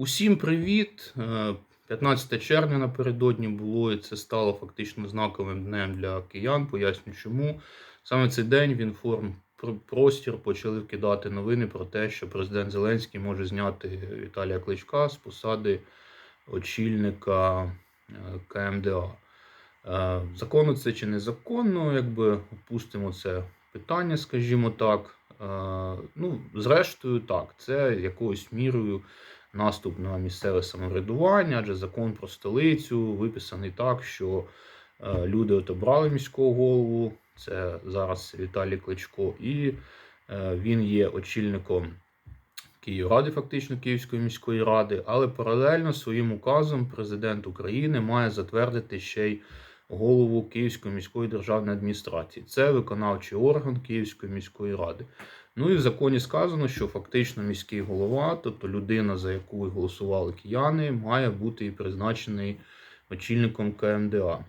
Усім привіт! Е, 15 червня напередодні було, і це стало фактично знаковим днем для киян. Поясню чому. Саме цей день в інформпростір почали вкидати новини про те, що президент Зеленський може зняти Віталія Кличка з посади очільника е, КМДА. Е, Законно це чи незаконно, якби опустимо це питання, скажімо так. Е, Ну, зрештою, так, це якоюсь мірою наступ на місцеве самоврядування, адже закон про столицю виписаний так, що е, люди от обрали міського голову, це зараз Віталій Кличко, і е, він є очільником Київради, фактично Київської міської ради, але паралельно своїм указом президент України має затвердити ще й голову Київської міської державної адміністрації. Це виконавчий орган Київської міської ради. Ну і в законі сказано, що фактично міський голова, тобто людина, за яку голосували кияни, має бути і призначений очільником КМДА.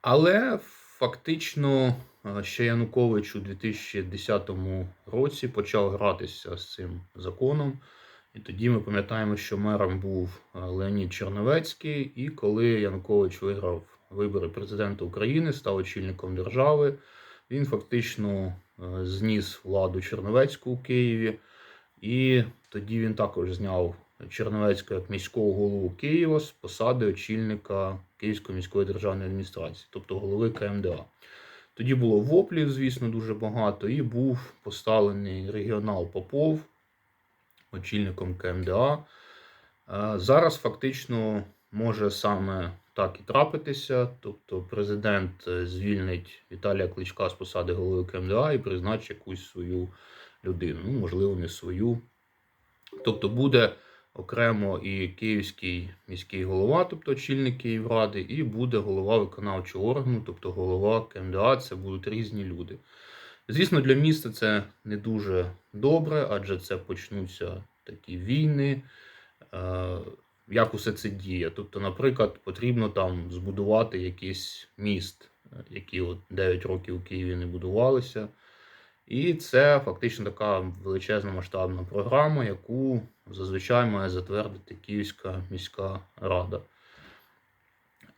Але фактично е, ще Янукович у 2010 році почав гратися з цим законом. І тоді ми пам'ятаємо, що мером був е, Леонід Черновецький, і коли Янукович виграв вибори президента України, став очільником держави, він фактично зніс владу Черновецьку у Києві, і тоді він також зняв Черновецького як міського голову Києва з посади очільника Київської міської державної адміністрації, тобто голови КМДА. Тоді було воплів, звісно, дуже багато, і був поставлений регіонал Попов очільником КМДА. Е, Зараз фактично може саме так і трапитися. Тобто президент е, звільнить Віталія Кличка з посади голови КМДА і призначить якусь свою людину. Ну, можливо, не свою. Тобто буде окремо і Київський міський голова, тобто очільник Київради, і буде голова виконавчого органу, тобто голова КМДА. Це будуть різні люди. Звісно, для міста це не дуже добре, адже це почнуться такі війни. Як усе це діє? Тобто, наприклад, потрібно там збудувати якийсь міст, е, які от 9 років у Києві не будувалися. І це фактично така величезна масштабна програма, яку зазвичай має затвердити Київська міська рада.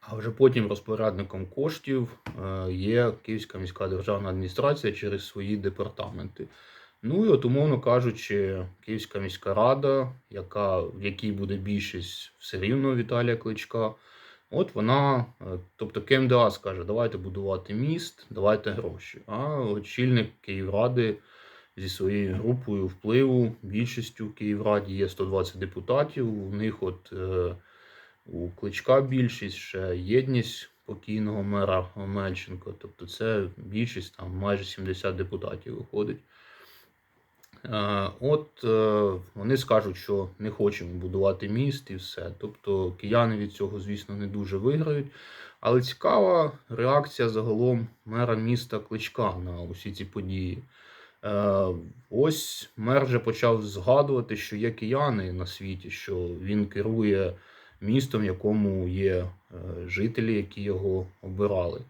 А вже потім розпорядником коштів е, є Київська міська державна адміністрація через свої департаменти. Ну і от, умовно кажучи, Київська міська рада, яка, в якій буде більшість все рівно Віталія Кличка, от вона, е, тобто КМДА скаже, давайте будувати міст, давайте гроші. А очільник Київради зі своєю групою впливу, більшістю в Київраді є 120 депутатів. У них от е, у Кличка більшість, ще єдність покійного мера Омельченко. Тобто це більшість, там майже 70 депутатів виходить. Е, От е, вони скажуть, що не хочемо будувати міст і все. Тобто кияни від цього, звісно, не дуже виграють. Але цікава реакція загалом мера міста Кличка на усі ці події. Е, Ось мер вже почав згадувати, що є кияни на світі, що він керує містом, в якому є жителі, які його обирали.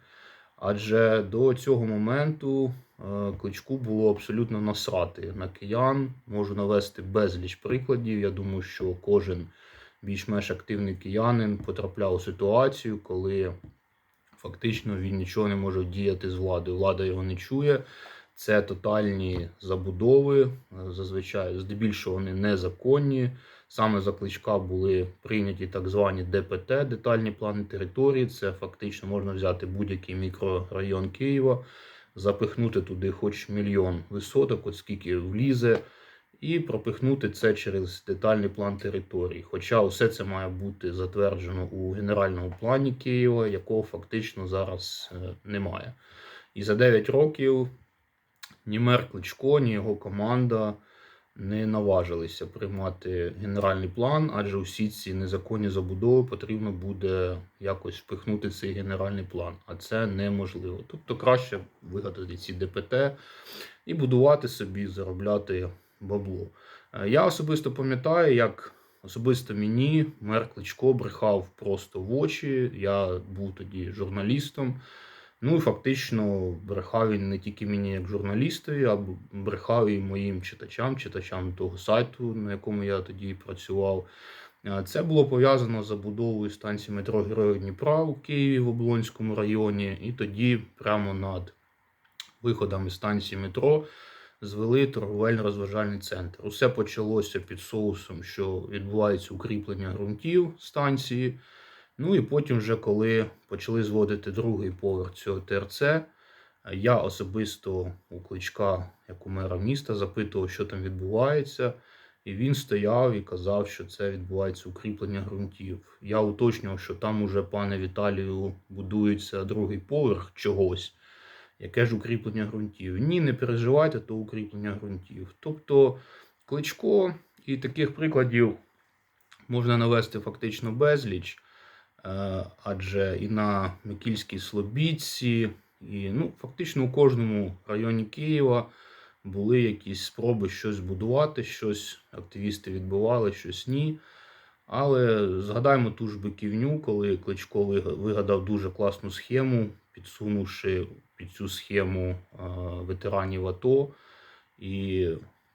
Адже до цього моменту кличку було абсолютно насрати на киян. Можу навести безліч прикладів. Я думаю, що кожен більш-менш активний киянин потрапляв у ситуацію, коли фактично він нічого не може діяти з владою. Влада його не чує. Це тотальні забудови, е, зазвичай здебільшого вони незаконні. Саме за кличка були прийняті так звані ДПТ, детальні плани території. Це фактично можна взяти будь-який мікрорайон Києва, запихнути туди хоч мільйон висоток, от скільки влізе, і пропихнути це через детальний план території. Хоча усе це має бути затверджено у генеральному плані Києва, якого фактично зараз е, немає. І за 9 років ні мер Кличко, ні його команда не наважилися приймати генеральний план, адже усі ці незаконні забудови потрібно буде якось впихнути цей генеральний план, а це неможливо. Тобто краще вигадати ці ДПТ і будувати собі, заробляти бабло. Е, Я особисто пам'ятаю, як особисто мені мер Кличко брехав просто в очі. Я був тоді журналістом. Ну і фактично брехав він не тільки мені як журналістові, а брехав і моїм читачам, читачам того сайту, на якому я тоді працював. Це було пов'язано з забудовою станції метро Героїв Дніпра у Києві в Облонському районі. І тоді прямо над виходами станції метро звели торговельно-розважальний центр. Усе почалося під соусом, що відбувається укріплення ґрунтів станції. Ну і потім, вже коли почали зводити другий поверх цього ТРЦ, я особисто у кличка, як у мера міста, запитував, що там відбувається. І він стояв і казав, що це відбувається укріплення ґрунтів. Я уточнював, що там уже, пане Віталію, будується другий поверх чогось. Яке ж укріплення ґрунтів? Ні, не переживайте, то укріплення ґрунтів. Тобто кличко і таких прикладів можна навести фактично безліч. Е, адже і на Микільській Слобідці, і ну, фактично у кожному районі Києва були якісь спроби щось будувати, щось активісти відбували, щось ні. Але згадаємо ту ж биківню, коли Кличко вигадав дуже класну схему, підсунувши під цю схему е, ветеранів АТО і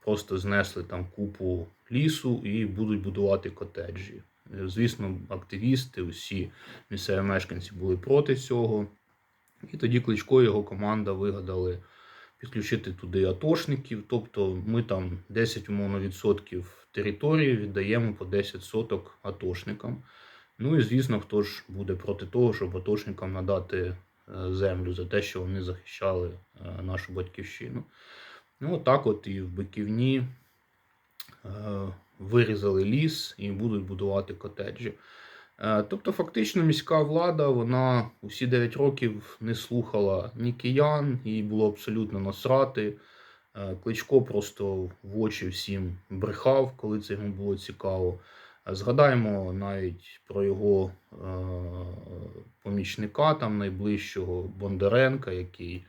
просто знесли там купу лісу і будуть будувати котеджі. Звісно, активісти, усі місцеві мешканці були проти цього. І тоді Кличко і його команда вигадали підключити туди атошників. Тобто ми там 10 умовно відсотків території віддаємо по 10 соток атошникам. Ну і звісно, хто ж буде проти того, щоб атошникам надати е, землю за те, що вони захищали е, нашу батьківщину. Ну, отак от і в Биківні е, вирізали ліс і будуть будувати котеджі. Е, Тобто, фактично, міська влада вона усі 9 років не слухала ні киян, їй було абсолютно насрати. Е, Кличко просто в очі всім брехав, коли це йому було цікаво. Е, Згадаємо навіть про його помічника, там найближчого Бондаренка, який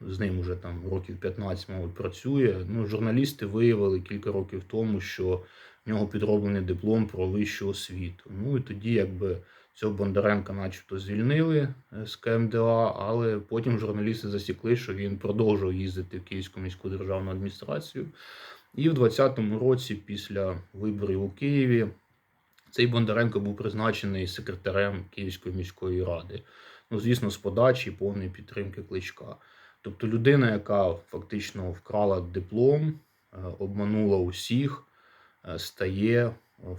з ним уже там років 15, мабуть, працює. Ну, журналісти виявили кілька років тому, що в нього підроблений диплом про вищу освіту. Ну і тоді, якби цього Бондаренка, начебто, звільнили е, з КМДА, але потім журналісти засікли, що він продовжував їздити в Київську міську державну адміністрацію. І в 2020 році, після виборів у Києві, цей Бондаренко був призначений секретарем Київської міської ради. Ну, звісно, з подачі повної підтримки кличка. Тобто людина, яка фактично вкрала диплом, е, обманула усіх, е, стає е,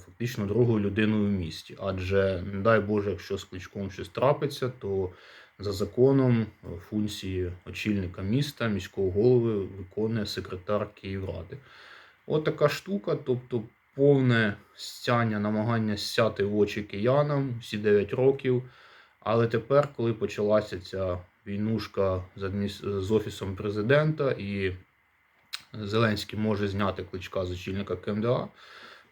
фактично другою людиною в місті. Адже, не дай Боже, якщо з кличком щось трапиться, то за законом функції очільника міста, міського голови виконує секретар Київради. От така штука, тобто повне стяння, намагання стяти в очі киянам всі 9 років. Але тепер, коли почалася ця війнушка з, офісом президента, і Зеленський може зняти кличка з очільника КМДА,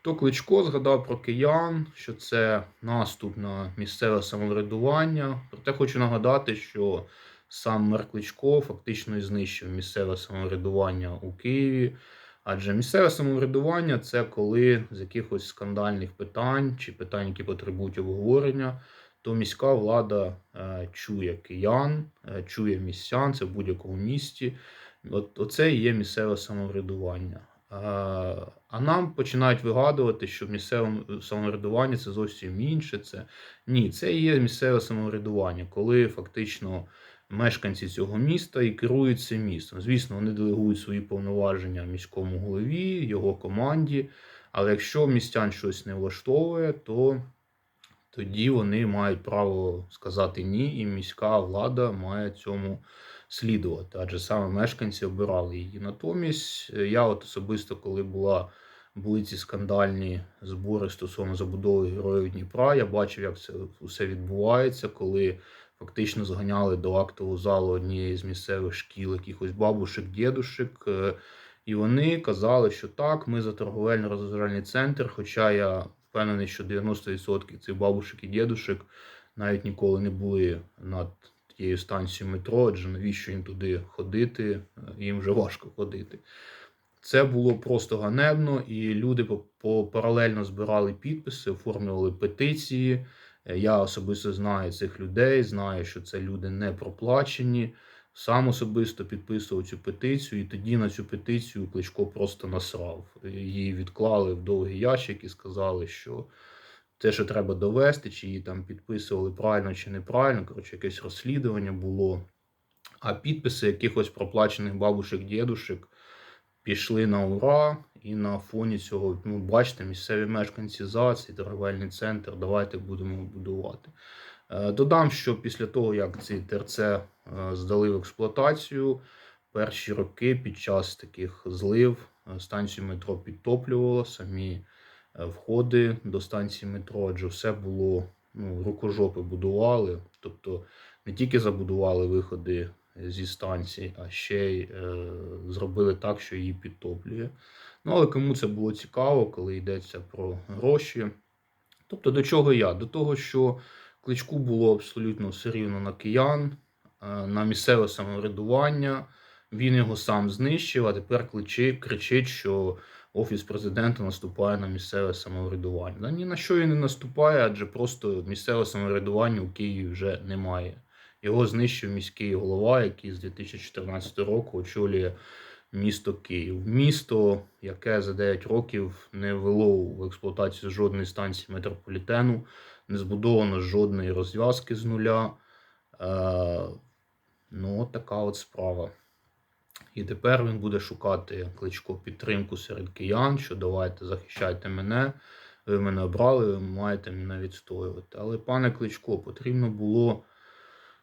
то Кличко згадав про киян, що це наступ на місцеве самоврядування. Проте хочу нагадати, що сам мер Кличко фактично і знищив місцеве самоврядування у Києві. Адже місцеве самоврядування це коли з якихось скандальних питань чи питань, які потребують обговорення, то міська влада е, чує киян, е, чує містян, це в будь-якому місті. От, оце і є місцеве самоврядування. Е, а нам починають вигадувати, що місцеве самоврядування це зовсім інше. Це ні, це і є місцеве самоврядування, коли фактично мешканці цього міста і керують цим містом. Звісно, вони делегують свої повноваження міському голові, його команді. Але якщо містян щось не влаштовує, то тоді вони мають право сказати ні, і міська влада має цьому слідувати. Адже саме мешканці обирали її. Натомість, е, я от особисто, коли була. Були ці скандальні збори стосовно забудови героїв Дніпра. Я бачив, як це все відбувається, коли фактично зганяли до актового залу однієї з місцевих шкіл якихось бабушек, дідушек. е, І вони казали, що так, ми за торговельно-розважальний центр. Хоча я впевнений, що 90% цих бабушек і дідушек навіть ніколи не були над тією станцією метро, адже навіщо їм туди ходити? Їм вже важко ходити. Це було просто ганебно, і люди паралельно збирали підписи, оформлювали петиції, Е, Я особисто знаю цих людей, знаю, що це люди не проплачені. Сам особисто підписував цю петицію, і тоді на цю петицію Кличко просто насрав. Її відклали в довгий ящик і сказали, що те, що треба довести, чи її там підписували правильно чи неправильно. Коротше, якесь розслідування було. А підписи якихось проплачених бабушек, дідушек пішли на ура, і на фоні цього, ну, бачите, місцеві мешканці за цей торговельний центр, давайте будемо будувати. Е, Додам, що після того, як ці ТРЦ е, здали в експлуатацію, перші роки під час таких злив е, станцію метро підтоплювало, самі входи до станції метро, адже все було ну, рукожопи будували. Тобто не тільки забудували виходи зі станції, а ще й е, зробили так, що її підтоплює. Ну, але кому це було цікаво, коли йдеться про гроші. Тобто, до чого я? До того, що кличку було абсолютно все рівно на киян, е, на місцеве самоврядування. Він його сам знищив, а тепер кричить, що Офіс президента наступає на місцеве самоврядування. Ні на що він не наступає, адже просто місцеве самоврядування у Києві вже немає. Його знищив міський голова, який з 2014 року очолює місто Київ. Місто, яке за 9 років не ввело в експлуатацію жодної станції метрополітену, не збудовано жодної розв'язки з нуля. Е, ну, от така от справа. І тепер він буде шукати кличко підтримку серед киян, що давайте захищайте мене. Ви мене обрали, ви маєте мене відстоювати. Але, пане Кличко, потрібно було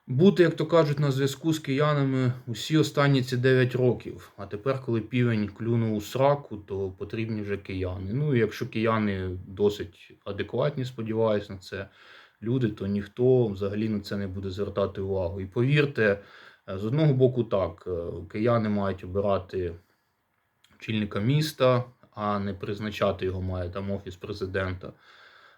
бути, як то кажуть, на зв'язку з киянами усі останні ці 9 років. А тепер, коли півень клюнув у сраку, то потрібні вже кияни. Ну, і якщо кияни досить адекватні, сподіваюся на це, люди, то ніхто взагалі на це не буде звертати увагу. І повірте, з одного боку, так, е, кияни мають обирати очільника міста, а не призначати його має там офіс президента.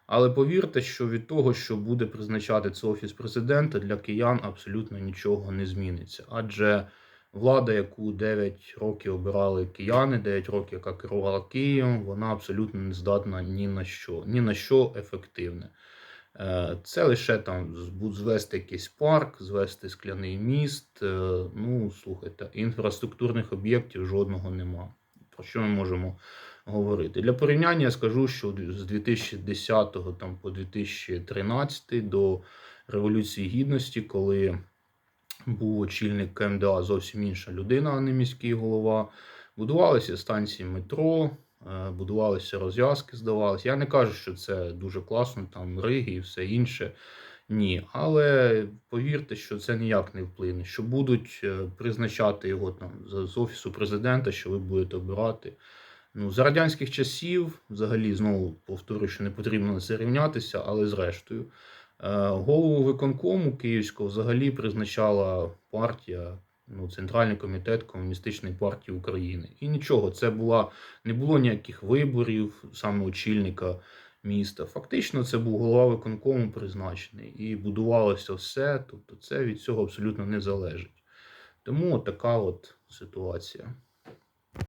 Але повірте, що від того, що буде призначати це офіс президента, для киян абсолютно нічого не зміниться. Адже влада, яку 9 років обирали кияни, 9 років, яка керувала Києвом, вона абсолютно не здатна ні на що, ні на що ефективне. Е, Це лише там звести якийсь парк, звести скляний міст. Е, Ну, слухайте, інфраструктурних об'єктів жодного нема. Про що ми можемо говорити? Для порівняння я скажу, що з 2010 там, по 2013 до Революції Гідності, коли був очільник КМДА зовсім інша людина, а не міський голова, будувалися станції метро, е, будувалися розв'язки, здавалося. Я не кажу, що це дуже класно, там риги і все інше. Ні, але повірте, що це ніяк не вплине. Що будуть е, призначати його там з- з офісу президента, що ви будете обирати. Ну, за радянських часів, взагалі, знову повторюю, що не потрібно на це рівнятися, але зрештою, е, голову виконкому Київського взагалі призначала партія, ну, Центральний комітет Комуністичної партії України. І нічого, це була не було ніяких виборів, саме очільника міста. Фактично, це був голова виконкому призначений. І будувалося все. Тобто, це від цього абсолютно не залежить. Тому така от ситуація.